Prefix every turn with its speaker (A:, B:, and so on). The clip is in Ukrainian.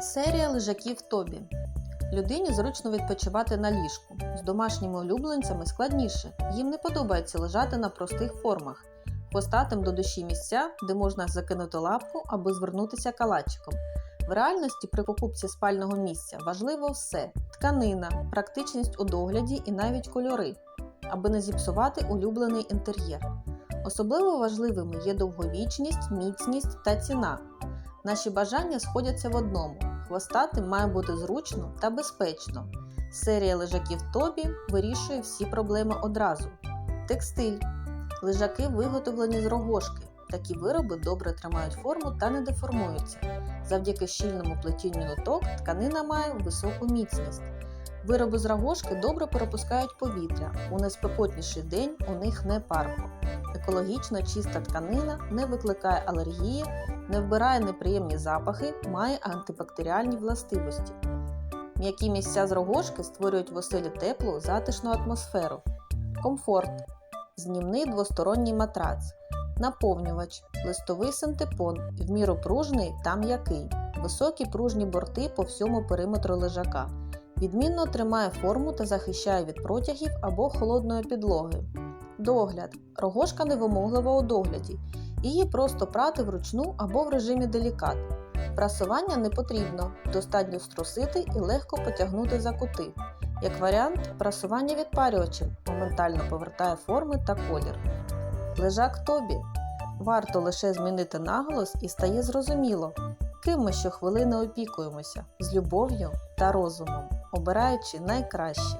A: Серія лежаків Тобі. Людині зручно відпочивати на ліжку. З домашніми улюбленцями складніше. Їм не подобається лежати на простих формах. Хвостатим до душі місця, де можна закинути лапку або звернутися калачиком. В реальності при покупці спального місця важливо все: тканина, практичність у догляді і навіть кольори, аби не зіпсувати улюблений інтер'єр. Особливо важливими є довговічність, міцність та ціна. Наші бажання сходяться в одному: хвостатим має бути зручно та безпечно. Серія лежаків Тобі вирішує всі проблеми одразу. Текстиль. Лежаки виготовлені з рогожки. Такі вироби добре тримають форму та не деформуються. Завдяки щільному плетінню ниток тканина має високу міцність. Вироби з рогожки добре перепускають повітря. У неспекотніший день у них не парко. Екологічно чиста тканина не викликає алергії, не вбирає неприємні запахи, має антибактеріальні властивості. М'які місця з рогожки створюють в оселі теплу, затишну атмосферу. Комфорт. Знімний двосторонній матрац. Наповнювач. Листовий синтепон. В міру пружний та м'який. Високі пружні борти по всьому периметру лежака. Відмінно тримає форму та захищає від протягів або холодної підлоги. Догляд. Рогожка невимоглива у догляді. Її просто прати вручну або в режимі делікат. Прасування не потрібно, достатньо струсити і легко потягнути за кути. Як варіант, прасування відпарювачем моментально повертає форми та колір. Лежак Тобі. Варто лише змінити наголос і стає зрозуміло, ким ми щохвилини опікуємося з любов'ю та розумом, обираючи найкраще.